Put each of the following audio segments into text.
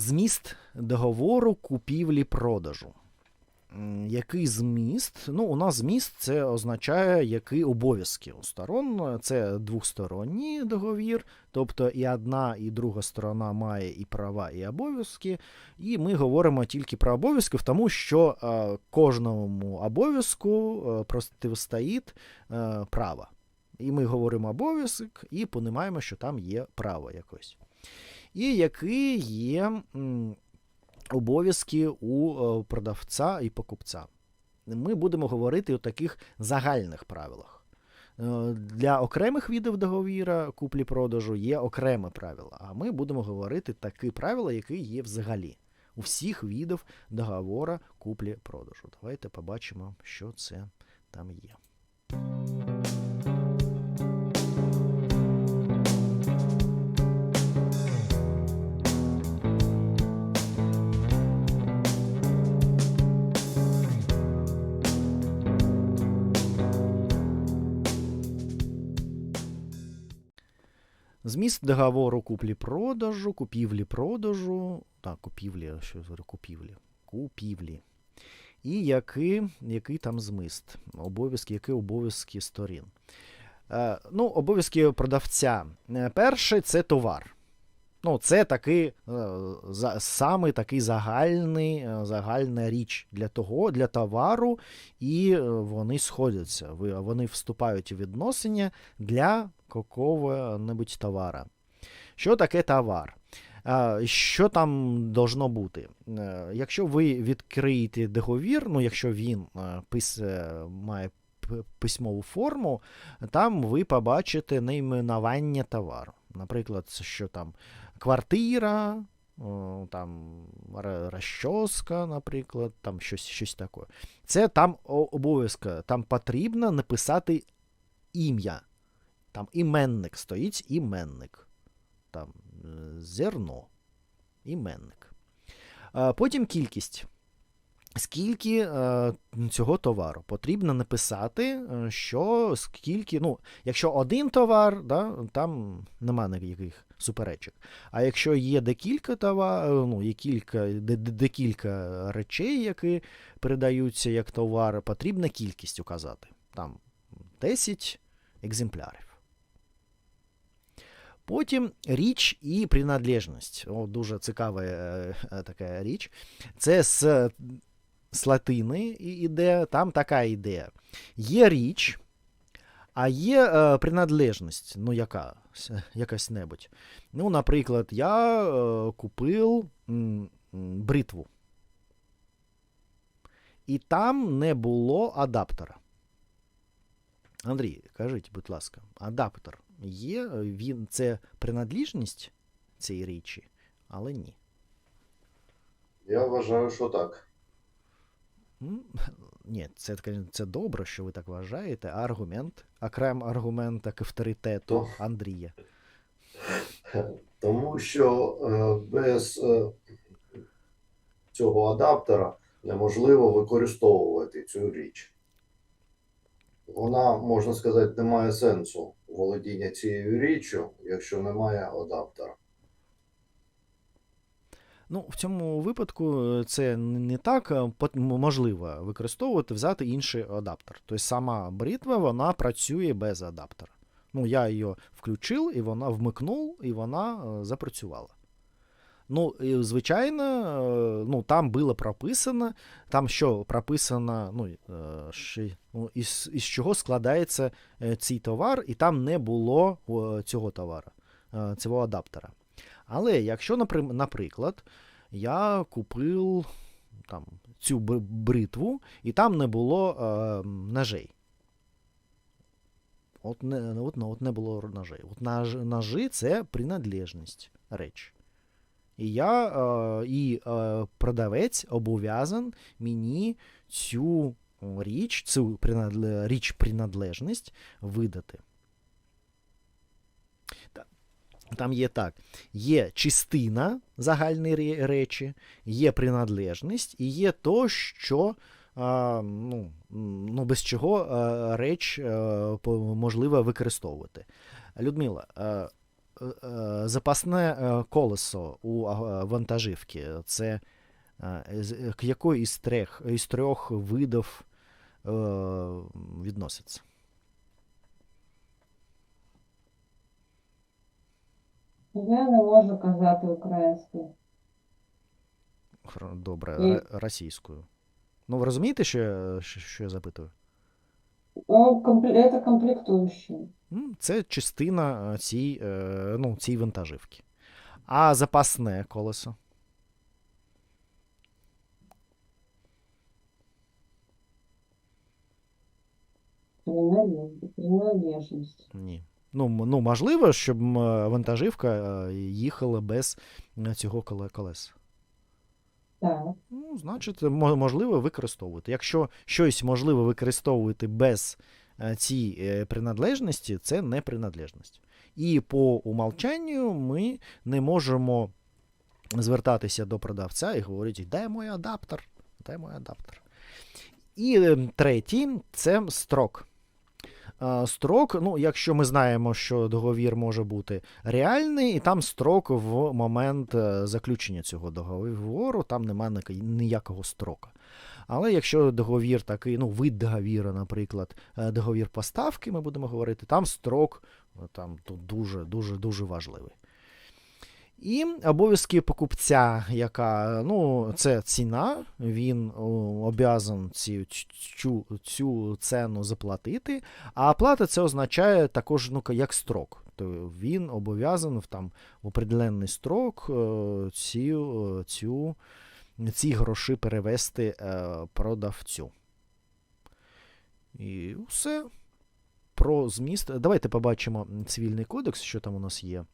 Зміст договору купівлі-продажу. Який зміст? Ну, у нас зміст це означає, які обов'язки у сторон. Це двосторонній договір, тобто і одна, і друга сторона має і права, і обов'язки. І ми говоримо тільки про обов'язки, тому що е, кожному обов'язку е, протистоїть е, право. І ми говоримо обов'язок і понімаємо, що там є право якось. І які є обов'язки у е, продавця і покупця. Ми будемо говорити у таких загальних правилах. Е, Для окремих видів договіра куплі-продажу є окреме правило, а ми будемо говорити такі правила, які є взагалі у всіх видів договора куплі-продажу. Давайте побачимо, що це там є. Зміст договору куплі-продажу, купівлі-продажу. Так, купівлі, що говорю, купівлі. Купівлі. І який, який там зміст? Обов'язки, які обов'язки сторін. Е, ну, обов'язки продавця. Е, Перший це товар. Ну, це такий е, за, саме такий загальний, е, загальна річ для того, для товару, і е, вони сходяться. Вони вступають у відносини для какого-небудь товара. Що таке товар? Що там должно бути? Якщо ви відкриєте договір, ну якщо він пис, має письмову форму, там ви побачите найменування товару. Наприклад, що там квартира, там розчоска, наприклад, там щось, щось таке. Це там обов'язка. там потрібно написати ім'я. Там іменник стоїть іменник. Там е, зерно. Іменник. Потім кількість. Скільки е, цього товару? Потрібно написати, е, що скільки. Ну, якщо один товар, да, там нема ніяких суперечок. А якщо є декілька товар, ну, є кілька, де- де- декілька речей, які передаються як товар, потрібно кількість указати. Там 10 екземплярів. Потім річ і принадлежність. О, дуже цікава е, е, така річ. Це з, з латини іде, там така ідея. Є річ, а є е, принадлежність, ну, яка, якась небудь. Ну, наприклад, я е, купив м, бритву. І там не було адаптера. Андрій, кажіть, будь ласка, адаптер є, він це принадлежність цієї річі, але ні. Я вважаю, що так. Ні, це, це добре, що ви так вважаєте. А аргумент, окрем аргумент так авторитету Андрія. Тому що е, без е, цього адаптера неможливо використовувати цю річ. Вона, можна сказати, не має сенсу володіння цією річчю, якщо немає адаптера. Ну, в цьому випадку е, це не так можливо використовувати, взяти інший адаптер. Тобто сама бритва вона працює без адаптера. Ну, я її включив, і вона вмикнув, і вона е, запрацювала. Ну, і, звичайно, е, ну, там було прописано, там що прописано, ну, ще, ну із, із чого складається цей товар, і там не було цього товару, цього адаптера. Але якщо, наприклад, я купив там, цю бритву, і там не було е, ножей. От не, от, от не було ножей. От нож, ножи це принадлежність реч. І я, е, і е, продавець обов'язан мені цю річ, цю принадле- річ принадлежність видати. Там є так: є частина загальної речі, є принадлежність, і є то, що ну, ну, без чого реч а, можливо використовувати. Людмила, е, е, запасне е, колесо у вантажівки це е, к якої із трьох, із трьох видів е, відноситься? Я не можу казати українською. Добре, ра- російською. Ну, ви розумієте, що я, що, я запитую? Ну, компле- это комплектующие. М, Це частина е, цій, е, ну, цій вантажівки. А запасне колесо? Принадлежность. Ні. Ну, ну можливо, щоб вантажівка е, їхала без е, цього коле- колеса. Так. Ну, значить, можливо використовувати. Якщо щось можливо використовувати без е, цієї принадлежності, це не принадлежність. І по умовчанню ми не можемо звертатися до продавця і говорити, де мій адаптер? Де мій адаптер? І е, третій це строк. Е, Строк, ну, якщо ми знаємо, що договір може бути реальний, і там строк в момент е, заключення цього договору, там немає ніякого строка. Але якщо договір такий, ну, вид договіру, наприклад, е, договір поставки, ми будемо говорити, там строк там тут дуже, дуже, дуже важливий. І обов'язки покупця, яка, ну, це ціна, він обязан ці, цю, цю ціну заплатити, а оплата це означає також ну, як строк. То він обов'язан в там в определенний строк е, цю, цю, ці гроші перевести е, продавцю. І все. Про зміст. Давайте побачимо цивільний кодекс, що там у нас є.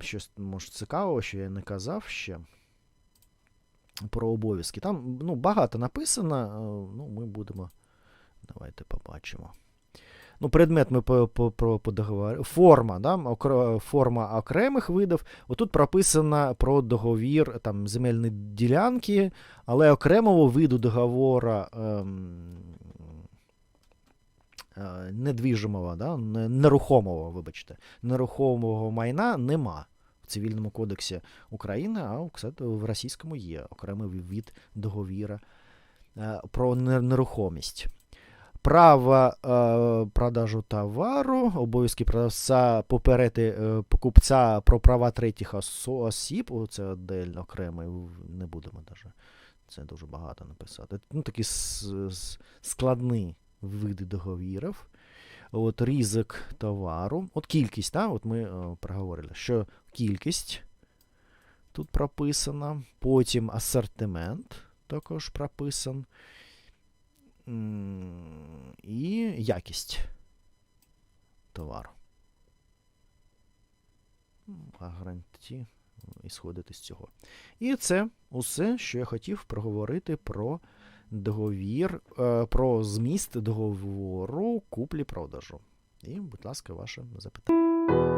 Щось може цікавого, що я не казав ще. Про обов'язки. Там ну, багато написано. Ну, ми будемо. Давайте побачимо. Ну, предмет ми по. Форма, да? форма окремих видів. Отут прописано про договір там, земельні ділянки, але окремого виду договора ем, недвіжимого, да? нерухомого, вибачте, нерухомого майна нема в Цивільному кодексі України, а кстати, в російському є окремий від договіра е, про нерухомість. Право е, продажу товару, обов'язки продавця поперети е, покупця про права третіх осіб. Це отдельно окремий, не будемо даже. Це дуже багато написати. Ну, такі с- с- складні види договірів. От ризик товару. От кількість, так? От ми е, проговорили, що кількість тут прописана. Потім асортимент також прописан. І якість товару. А гарантії ісходити з цього. І це усе, що я хотів проговорити про договір, е, про зміст договору куплі-продажу. І, будь ласка, ваше запитання.